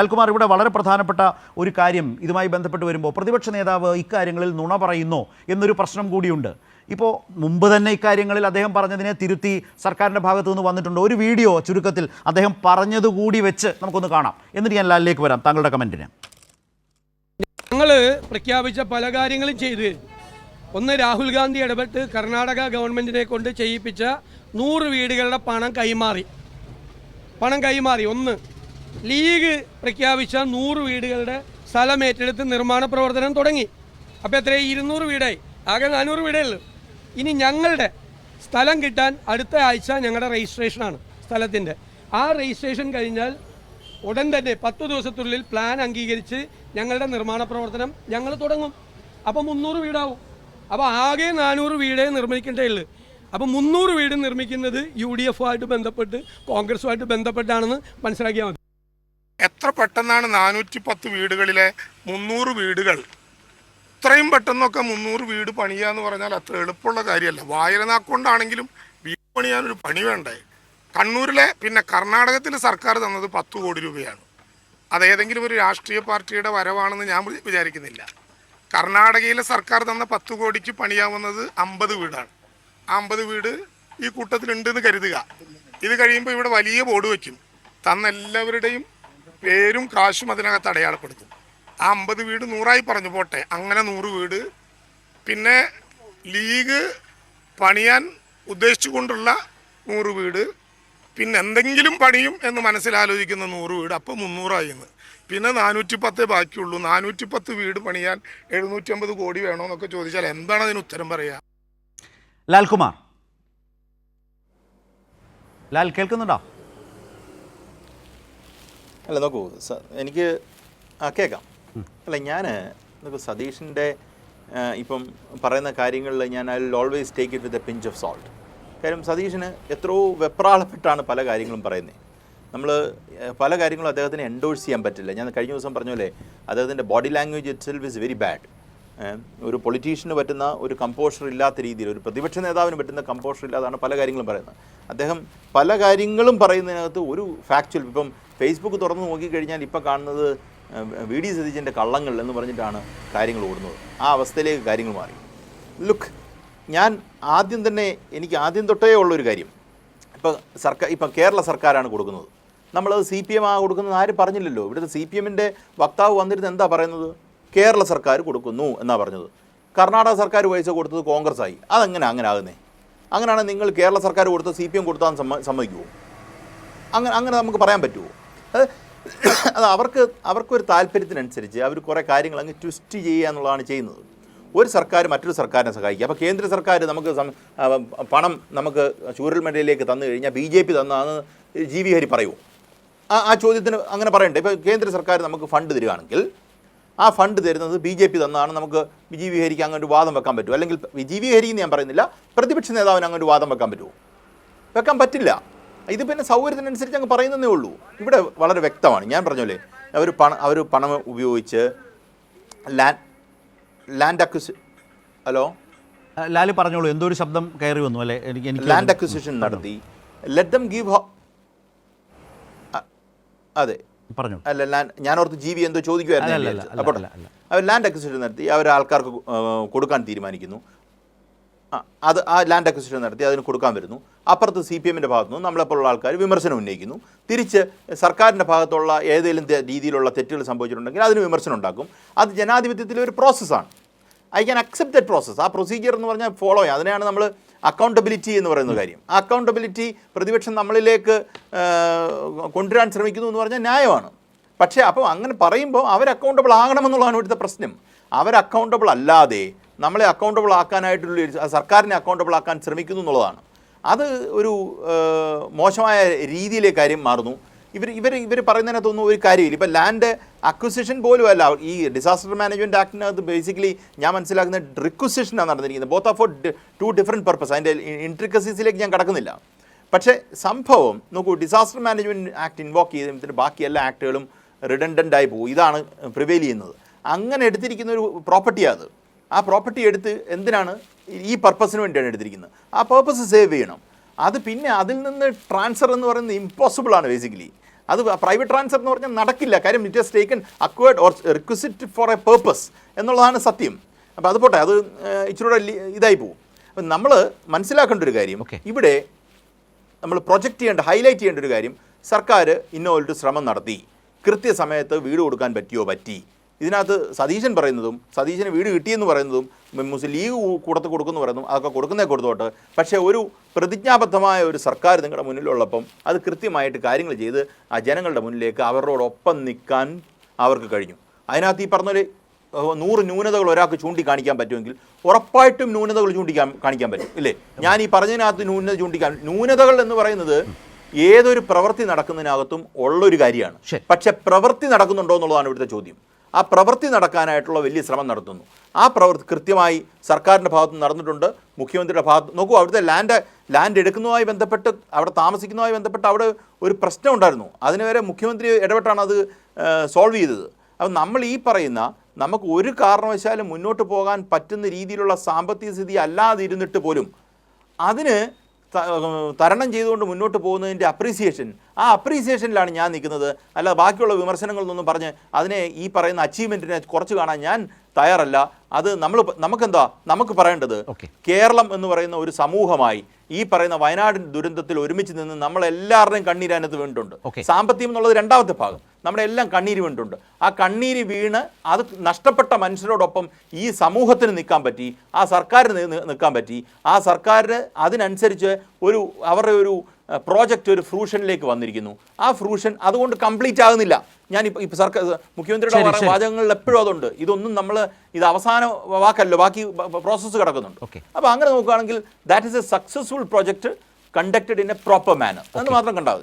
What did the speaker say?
അൽകുമാർ ഇവിടെ വളരെ പ്രധാനപ്പെട്ട ഒരു കാര്യം ഇതുമായി ബന്ധപ്പെട്ട് വരുമ്പോൾ പ്രതിപക്ഷ നേതാവ് ഇക്കാര്യങ്ങളിൽ നുണ പറയുന്നോ എന്നൊരു പ്രശ്നം കൂടിയുണ്ട്. ഇപ്പോൾ മുമ്പ് തന്നെ ഇക്കാര്യങ്ങളിൽ അദ്ദേഹം പറഞ്ഞതിനെ തിരുത്തി സർക്കാരിന്റെ ഭാഗത്തു നിന്ന് വന്നിട്ടുണ്ട്. ഒരു വീഡിയോ ചുരുക്കത്തിൽ അദ്ദേഹം പറഞ്ഞതുകൂടി വെച്ച് നമുക്കൊന്ന് കാണാം. എന്നിട്ട് ഞാൻ ലാലിലേക്ക് വരാം താങ്കളുടെ കമന്റിന്. ഞങ്ങൾ പ്രഖ്യാപിച്ച പല കാര്യങ്ങളും ചെയ്ത് ഒന്ന് രാഹുൽ ഗാന്ധി ഇടപെട്ട് കർണാടക ഗവൺമെന്റിനെ കൊണ്ട് ചെയ്യിപ്പിച്ച നൂറ് വീടുകളുടെ പണം കൈമാറി. പണം കൈമാറി. ഒന്ന് ലീഗ് പ്രഖ്യാപിച്ച നൂറ് വീടുകളുടെ സ്ഥലം ഏറ്റെടുത്ത് നിർമ്മാണ പ്രവർത്തനം തുടങ്ങി. അപ്പോൾ എത്രയായി? ഇരുന്നൂറ് വീടായി. ആകെ നാനൂറ് വീടേ ഉള്ളൂ. ഇനി ഞങ്ങളുടെ സ്ഥലം കിട്ടാൻ അടുത്ത ആഴ്ച ഞങ്ങളുടെ രജിസ്ട്രേഷനാണ് സ്ഥലത്തിന്റെ. ആ രജിസ്ട്രേഷൻ കഴിഞ്ഞാൽ ഉടൻ തന്നെ പത്ത് ദിവസത്തിനുള്ളിൽ പ്ലാൻ അംഗീകരിച്ച് ഞങ്ങളുടെ നിർമ്മാണ പ്രവർത്തനം ഞങ്ങൾ തുടങ്ങും. അപ്പോൾ മുന്നൂറ് വീടാവും. അപ്പോൾ ആകെ നാനൂറ് വീടേ നിർമ്മിക്കേണ്ടേ ഉള്ളൂ. അപ്പോൾ മുന്നൂറ് വീട് നിർമ്മിക്കുന്നത് യു ഡി എഫുമായിട്ട് ബന്ധപ്പെട്ട് കോൺഗ്രസുമായിട്ട് ബന്ധപ്പെട്ടാണെന്ന് മനസ്സിലാക്കിയാൽ മതി. എത്ര പെട്ടെന്നാണ് നാനൂറ്റി പത്ത് വീടുകളിലെ മുന്നൂറ് വീടുകൾ? ഇത്രയും പെട്ടെന്നൊക്കെ മുന്നൂറ് വീട് പണിയുക എന്ന് പറഞ്ഞാൽ അത്ര എളുപ്പമുള്ള കാര്യമല്ല. വായനനാക്കൊണ്ടാണെങ്കിലും വീട് പണിയാൻ ഒരു പണി വേണ്ടേ? കണ്ണൂരിലെ പിന്നെ കർണാടകത്തിലെ സർക്കാർ തന്നത് പത്ത് കോടി രൂപയാണ്. അത് ഏതെങ്കിലും ഒരു രാഷ്ട്രീയ പാർട്ടിയുടെ വരവാണെന്ന് ഞാൻ വിചാരിക്കുന്നില്ല. കർണാടകയിലെ സർക്കാർ തന്ന പത്ത് കോടിക്ക് പണിയാവുന്നത് അമ്പത് വീടാണ്. ആ അമ്പത് വീട് ഈ കൂട്ടത്തിലുണ്ടെന്ന് കരുതുക. ഇത് കഴിയുമ്പോൾ ഇവിടെ വലിയ ബോർഡ് വയ്ക്കും. തന്ന എല്ലാവരുടെയും പേരും കാശും അതിനകത്ത് അടയാളപ്പെടുത്തും. ആ അമ്പത് വീട് നൂറായി പറഞ്ഞു പോട്ടെ. അങ്ങനെ നൂറ് വീട്. പിന്നെ ലീഗ് പണിയാൻ ഉദ്ദേശിച്ചുകൊണ്ടുള്ള നൂറ് വീട്. പിന്നെ എന്തെങ്കിലും പണിയും എന്ന് മനസ്സിലാലോചിക്കുന്ന നൂറ് വീട്. അപ്പോൾ മുന്നൂറായി എന്ന്. പിന്നെ നാനൂറ്റി പത്തേ ബാക്കിയുള്ളൂ. നാനൂറ്റി പത്ത് വീട് പണിയാൻ എഴുന്നൂറ്റി അമ്പത് കോടി വേണമെന്നൊക്കെ ചോദിച്ചാൽ എന്താണ് അതിന് ഉത്തരം പറയുക ലാൽകുമാർ. ലാൽ കേൾക്കുന്നുണ്ടോ? അല്ല നോക്കൂ എനിക്ക് ആ കേൾക്കാം. അല്ല ഞാൻ നോക്കൂ സതീഷിന്റെ ഇപ്പം പറയുന്ന കാര്യങ്ങളിൽ ഞാൻ I will always take it with a pinch of salt കാര്യം സതീഷിന് എത്രയോ വെപ്രാളപ്പെട്ടാണ് പല കാര്യങ്ങളും പറയുന്നത് നമ്മൾ പല കാര്യങ്ങളും അദ്ദേഹത്തിന് എൻഡോഴ്സ് ചെയ്യാൻ പറ്റില്ല. ഞാൻ കഴിഞ്ഞ ദിവസം പറഞ്ഞ പോലെ അദ്ദേഹത്തിന്റെ body language itself is very bad ഒരു പൊളിറ്റീഷ്യന് പറ്റുന്ന ഒരു കമ്പോഷർ ഇല്ലാത്ത രീതിയിൽ ഒരു പ്രതിപക്ഷ നേതാവിന് പറ്റുന്ന കമ്പോഷർ ഇല്ലാതാണ് പല കാര്യങ്ങളും പറയുന്നത്. അദ്ദേഹം പല കാര്യങ്ങളും പറയുന്നതിനകത്ത് ഒരു ഫാക്ച്വൽ ഇപ്പം ഫേസ്ബുക്ക് തുറന്ന് നോക്കിക്കഴിഞ്ഞാൽ ഇപ്പോൾ കാണുന്നത് വി ഡി സതീശന്റെ കള്ളങ്ങൾ എന്ന് പറഞ്ഞിട്ടാണ് കാര്യങ്ങൾ ഓടുന്നത്. ആ അവസ്ഥയിലേക്ക് കാര്യങ്ങൾ മാറി. ലുക്ക് ഞാൻ ആദ്യം തന്നെ എനിക്ക് ആദ്യം തൊട്ടേ ഉള്ളൊരു കാര്യം. ഇപ്പോൾ സർക്കാർ ഇപ്പം കേരള സർക്കാരാണ് കൊടുക്കുന്നത്. നമ്മളത് സി പി എം ആ കൊടുക്കുന്നത് ആരും പറഞ്ഞില്ലല്ലോ. ഇവിടുത്തെ സി പി എമ്മിന്റെ വക്താവ് വന്നിരുന്ന് എന്താ പറയുന്നത്? കേരള സർക്കാർ കൊടുക്കുന്നു എന്നാ പറഞ്ഞത്. കർണാടക സർക്കാർ പൈസ കൊടുത്തത് കോൺഗ്രസ് ആയി അതെങ്ങനെ അങ്ങനെ ആകുന്നേ. അങ്ങനെയാണ് നിങ്ങൾ കേരള സർക്കാർ കൊടുത്ത സി പി എം കൊടുത്താൽ സമ്മ സമ്മതിക്കുമോ അങ്ങനെ അങ്ങനെ നമുക്ക് പറയാൻ പറ്റുമോ അത് അവർക്ക് അവർക്കൊരു താല്പര്യത്തിനനുസരിച്ച് അവർ കുറേ കാര്യങ്ങൾ അങ്ങ് ട്വിസ്റ്റ് ചെയ്യുക എന്നുള്ളതാണ് ചെയ്യുന്നത്. ഒരു സർക്കാർ മറ്റൊരു സർക്കാരിനെ സഹായിക്കുക അപ്പോൾ കേന്ദ്ര സർക്കാർ നമുക്ക് പണം നമുക്ക് ചൂരൽമലയിലേക്ക് തന്നു കഴിഞ്ഞാൽ ബി ജെ പി തന്നാന്ന് ജി വി ഹരി ആ ആ ചോദ്യത്തിന് അങ്ങനെ പറയണ്ടേ? ഇപ്പോൾ കേന്ദ്ര സർക്കാർ നമുക്ക് ഫണ്ട് തരികയാണെങ്കിൽ ആ ഫണ്ട് തരുന്നത് ബി ജെ പി തന്നാണ് നമുക്ക് ജി വി ഹരിക്ക് അങ്ങനെ ഒരു വാദം വെക്കാൻ പറ്റുമോ അല്ലെങ്കിൽ ജി വി ഞാൻ പറയുന്നില്ല പ്രതിപക്ഷ നേതാവിന് അങ്ങനെ ഒരു വാദം വെക്കാൻ പറ്റുമോ വെക്കാൻ പറ്റില്ല. ഇത് പിന്നെ സൗകര്യത്തിനനുസരിച്ച് അങ്ങ് പറയുന്നതേ ഉള്ളൂ. ഇവിടെ വളരെ വ്യക്തമാണ്. ഞാൻ പറഞ്ഞോലേ അവർ പണം അവർ പണം ഉപയോഗിച്ച് ലാൻഡ് ലാൻഡ് അക്വിസ് ഹലോ? ലാലി പറഞ്ഞോളൂ. എന്തോ ഒരു ശബ്ദം കയറി വന്നു അല്ലേ? എനിക്ക് ലാൻഡ് അക്വിസിഷൻ നടത്തി. ലെറ്റ് ദം ഗീവ് അതെ. പറഞ്ഞു. അല്ല ലാൻഡ് ഞാൻ ഓർത്ത് ജീവി എന്തോ ചോദിക്കുമായിരുന്നു അപ്പോൾ. അവർ ലാൻഡ് അക്വിസിഷൻ നടത്തി. അവർ ആൾക്കാർക്ക് കൊടുക്കാൻ തീരുമാനിക്കുന്നു. അത് ആ ലാൻഡ് അക്വിസിഷൻ നടത്തി അതിന് കൊടുക്കാൻ വരുന്നു. അപ്പുറത്ത് സി പി എമ്മിന്റെ ഭാഗത്തു നിന്ന് നമ്മളെപ്പോലുള്ള ആൾക്കാർ വിമർശനം ഉന്നയിക്കുന്നു. തിരിച്ച് സർക്കാരിന്റെ ഭാഗത്തുള്ള ഏതെങ്കിലും രീതിയിലുള്ള തെറ്റുകൾ സംഭവിച്ചിട്ടുണ്ടെങ്കിൽ അതിന് വിമർശനം ഉണ്ടാക്കും. അത് ജനാധിപത്യത്തിലെ ഒരു പ്രോസസ്സാണ് I can accept that process ആ പ്രൊസീജിയർ എന്ന് പറഞ്ഞാൽ ഫോളോ ചെയ്യാം. അതിനെയാണ് നമ്മൾ അക്കൗണ്ടബിലിറ്റി എന്ന് പറയുന്ന കാര്യം. ആ അക്കൗണ്ടബിലിറ്റി പ്രതിപക്ഷം നമ്മളിലേക്ക് കൊണ്ടുവരാൻ ശ്രമിക്കുന്നു എന്ന് പറഞ്ഞാൽ ന്യായമാണ്. പക്ഷേ അപ്പോൾ അങ്ങനെ പറയുമ്പോൾ അവർ അക്കൗണ്ടബിൾ ആകണമെന്നുള്ളതാണ് ഇവിടുത്തെ പ്രശ്നം. അവർ അക്കൗണ്ടബിൾ അല്ലാതെ നമ്മളെ അക്കൗണ്ടബിൾ ആക്കാനായിട്ടുള്ള സർക്കാരിനെ അക്കൗണ്ടബിൾ ആക്കാൻ ശ്രമിക്കുന്നു എന്നുള്ളതാണ്. അത് ഒരു മോശമായ രീതിയിലെ കാര്യം മാറുന്നു. ഇവർ ഇവർ ഇവർ പറയുന്നതിനകത്തൊന്നും ഒരു കാര്യമില്ല. ഇപ്പം ലാൻഡ് അക്വിസിഷൻ പോലും അല്ല ഈ ഡിസാസ്റ്റർ മാനേജ്മെന്റ് ആക്ടിനകത്ത് ബേസിക്കലി ഞാൻ മനസ്സിലാക്കുന്ന റിക്വസിഷനാണ് നടന്നിരിക്കുന്നത്. Both of two different purpose അതിന്റെ ഇൻട്രിക്കസീസിലേക്ക് ഞാൻ കടക്കുന്നില്ല. പക്ഷേ സംഭവം നോക്കൂ ഡിസാസ്റ്റർ മാനേജ്മെന്റ് ആക്ട് ഇൻവോക്ക് ചെയ്തതിന് ബാക്കി എല്ലാ ആക്ടുകളും റിഡൻഡന്റ് ആയി പോകും ഇതാണ് പ്രിവെയിൽ ചെയ്യുന്നത്. അങ്ങനെ എടുത്തിരിക്കുന്ന ഒരു പ്രോപ്പർട്ടിയാണ് അത്. ആ പ്രോപ്പർട്ടി എടുത്ത് എന്തിനാണ്? ഈ പർപ്പസിന് വേണ്ടിയാണ് എടുത്തിരിക്കുന്നത്. ആ പർപ്പസ് സേവ് ചെയ്യണം. അത് പിന്നെ അതിൽ നിന്ന് ട്രാൻസ്ഫർ എന്ന് പറയുന്നത് ഇമ്പോസിബിൾ ആണ് ബേസിക്കലി അത് പ്രൈവറ്റ് ട്രാൻസ്ഫർ എന്ന് പറഞ്ഞാൽ നടക്കില്ല. കാര്യം it has taken acquired or requisite for a purpose എന്നുള്ളതാണ് സത്യം. അപ്പോൾ അത് പോട്ടെ അത് ഇച്ചിരി ഇച്ചിരൂടെ ഇതായി പോകും അപ്പം നമ്മൾ മനസ്സിലാക്കേണ്ട ഒരു കാര്യം. ഇവിടെ നമ്മൾ പ്രൊജക്റ്റ് ചെയ്യേണ്ട ഹൈലൈറ്റ് ചെയ്യേണ്ട ഒരു കാര്യം സർക്കാർ ഇന്നോലൊരു ശ്രമം നടത്തി. കൃത്യസമയത്ത് വീട് കൊടുക്കാൻ പറ്റിയോ പറ്റി. ഇതിനകത്ത് സതീശൻ പറയുന്നതും സതീശന് വീട് കിട്ടിയെന്ന് പറയുന്നതും മുസ്ലിം ലീഗ് കൊടുത്ത് കൊടുക്കുന്നു പറയുന്നു അതൊക്കെ കൊടുക്കുന്നേ കൊടുത്തോട്ട്. പക്ഷേ ഒരു പ്രതിജ്ഞാബദ്ധമായ ഒരു സർക്കാർ നിങ്ങളുടെ മുന്നിലുള്ളപ്പം അത് കൃത്യമായിട്ട് കാര്യങ്ങൾ ചെയ്ത് ആ ജനങ്ങളുടെ മുന്നിലേക്ക് അവരോടൊപ്പം നിൽക്കാൻ അവർക്ക് കഴിഞ്ഞു. അതിനകത്ത് ഈ പറഞ്ഞൊരു നൂറ് ന്യൂനതകൾ ഒരാൾക്ക് ചൂണ്ടിക്കാണിക്കാൻ പറ്റുമെങ്കിൽ ഉറപ്പായിട്ടും ന്യൂനതകൾ ചൂണ്ടിക്കാൻ കാണിക്കാൻ പറ്റും ഇല്ലേ? ഞാൻ ഈ പറഞ്ഞതിനകത്ത് ന്യൂനത ചൂണ്ടിക്കാൻ ന്യൂനതകൾ എന്ന് പറയുന്നത് ഏതൊരു പ്രവൃത്തി നടക്കുന്നതിനകത്തും ഉള്ളൊരു കാര്യമാണ്. പക്ഷെ പ്രവൃത്തി നടക്കുന്നുണ്ടോ എന്നുള്ളതാണ് ഇവിടുത്തെ ചോദ്യം. ആ പ്രവൃത്തി നടക്കാനായിട്ടുള്ള വലിയ ശ്രമം നടത്തുന്നു. ആ പ്രവൃത്തി കൃത്യമായി സർക്കാരിന്റെ ഭാഗത്ത് നടന്നിട്ടുണ്ട്. മുഖ്യമന്ത്രിയുടെ ഭാഗത്ത് നോക്കൂ അവിടുത്തെ ലാൻഡ് ലാൻഡ് എടുക്കുന്നതുമായി ബന്ധപ്പെട്ട് അവിടെ താമസിക്കുന്നതുമായി ബന്ധപ്പെട്ട് അവിടെ ഒരു പ്രശ്നം ഉണ്ടായിരുന്നു. അതിന് വരെ മുഖ്യമന്ത്രി ഇടപെട്ടാണ് അത് സോൾവ് ചെയ്തത്. അപ്പം നമ്മൾ ഈ പറയുന്ന നമുക്ക് ഒരു കാരണവശാലും മുന്നോട്ട് പോകാൻ പറ്റുന്ന രീതിയിലുള്ള സാമ്പത്തിക സ്ഥിതി അല്ലാതിരുന്നിട്ട് പോലും അതിന് തരണം ചെയ്തുകൊണ്ട് മുന്നോട്ട് പോകുന്നതിന്റെ അപ്രീസിയേഷൻ ആ അപ്രീസിയേഷനിലാണ് ഞാൻ നിൽക്കുന്നത്. അല്ല ബാക്കിയുള്ള വിമർശനങ്ങളൊന്നും പറഞ്ഞ് അതിനെ ഈ പറയുന്ന അച്ചീവ്മെന്റിനെ കുറച്ച് കാണാൻ ഞാൻ തയ്യാറല്ല. അത് നമ്മൾ നമുക്കെന്താ? നമുക്ക് പറയേണ്ടത് കേരളം എന്ന് പറയുന്ന ഒരു സമൂഹമായി ഈ പറയുന്ന വയനാട് ദുരന്തത്തിൽ ഒരുമിച്ച് നിന്ന് നമ്മളെല്ലാവരുടെയും കണ്ണീരാനത്ത് വേണ്ടിയിട്ടുണ്ട് സാമ്പത്തികം എന്നുള്ളത് രണ്ടാമത്തെ ഭാഗം. നമ്മുടെ എല്ലാം കണ്ണീര് വീണിട്ടുണ്ട്. ആ കണ്ണീര് വീണ് അത് നഷ്ടപ്പെട്ട മനുഷ്യരോടൊപ്പം ഈ സമൂഹത്തിന് നിൽക്കാൻ പറ്റി ആ സർക്കാരിന് നിൽക്കാൻ പറ്റി. ആ സർക്കാരിന് അതിനനുസരിച്ച് ഒരു അവരുടെ ഒരു പ്രോജക്റ്റ് ഒരു ഫ്രൂഷനിലേക്ക് വന്നിരിക്കുന്നു. ആ ഫ്രൂഷൻ അതുകൊണ്ട് കംപ്ലീറ്റ് ആകുന്നില്ല. ഞാൻ ഇപ്പോൾ ഇപ്പോൾ സർക്കാർ മുഖ്യമന്ത്രിയുടെ വാചകങ്ങളിൽ എപ്പോഴും അതുണ്ട്. ഇതൊന്നും നമ്മൾ ഇത് അവസാന വാക്കല്ലോ ബാക്കി പ്രോസസ്സ് കിടക്കുന്നുണ്ട്. ഓക്കെ അപ്പോൾ അങ്ങനെ നോക്കുകയാണെങ്കിൽ that is a successful project conducted in a proper manner എന്ന് മാത്രം കണ്ടാൽ